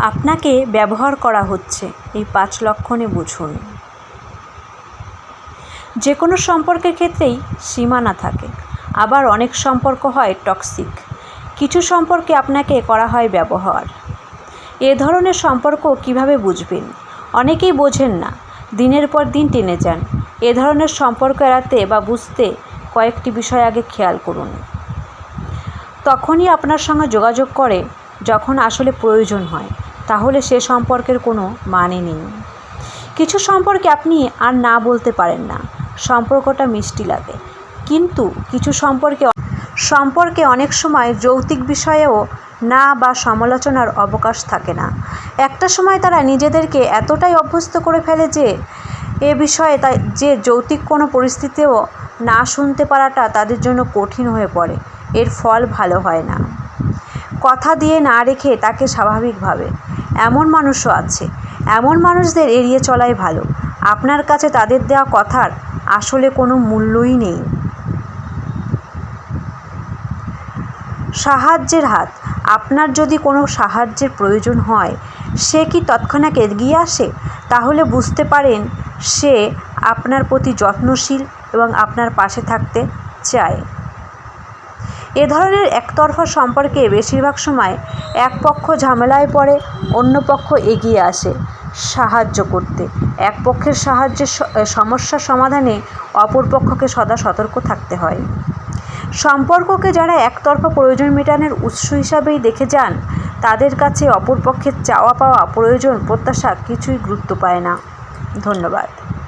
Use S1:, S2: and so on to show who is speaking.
S1: আপনাকে ব্যবহার করা হচ্ছে। এই পাঁচ লক্ষণে বুঝুন। যে কোনো সম্পর্কের ক্ষেত্রেই সীমানা থাকে। আবার অনেক সম্পর্ক হয় টক্সিক। কিছু সম্পর্কে আপনাকে করা হয় ব্যবহার। এ ধরনের সম্পর্ক কীভাবে বুঝবেন? অনেকেই বোঝেন না। দিনের পর দিন টেনে যান। এ ধরনের সম্পর্ক এড়াতে বা বুঝতে কয়েকটি বিষয় আগে খেয়াল করুন। তখনই আপনার সঙ্গে যোগাযোগ করে, যখন আসলে প্রয়োজন হয়। তাহলে সে সম্পর্কের কোনো মানে নেই। কিছু সম্পর্কে আপনি আর না বলতে পারেন না। সম্পর্কটা মিষ্টি লাগে। কিন্তু কিছু সম্পর্কে সম্পর্কে অনেক সময় যৌক্তিক বিষয়েও না বা সমালোচনার অবকাশ থাকে না। একটা সময় তারা নিজেদেরকে এতটাই অভ্যস্ত করে ফেলে যে, এ বিষয়ে তাই, যে যৌক্তিক কোনো পরিস্থিতিও না শুনতে পারাটা তাদের জন্য কঠিন হয়ে পড়ে। এর ফল ভালো হয় না। কথা দিয়ে না রেখে তাকে স্বাভাবিকভাবে এমন মানুষও আছে। এমন মানুষদের এড়িয়ে চলাই ভালো। আপনার কাছে তাদের দেওয়া কথার আসলে কোনো মূল্যই নেই। সাহায্যের হাত। আপনার যদি কোনো সাহায্যের প্রয়োজন হয়, সে কি তৎক্ষণাৎ এগিয়ে আসে? তাহলে বুঝতে পারেন সে আপনার প্রতি যত্নশীল এবং আপনার পাশে থাকতে চায়। এ ধরনের একতরফা সম্পর্কে বেশিরভাগ সময় এক পক্ষ ঝামেলায় পড়ে, অন্য পক্ষ এগিয়ে আসে সাহায্য করতে। এক পক্ষের সাহায্যের সমস্যা সমাধানে অপর পক্ষকে সদা সতর্ক থাকতে হয়। সম্পর্ককে যারা একতরফা প্রয়োজন মেটানোর উৎস হিসাবেই দেখে যান, তাদের কাছে অপর পক্ষের চাওয়া পাওয়া প্রয়োজন প্রত্যাশা কিছুই গুরুত্ব পায় না। ধন্যবাদ।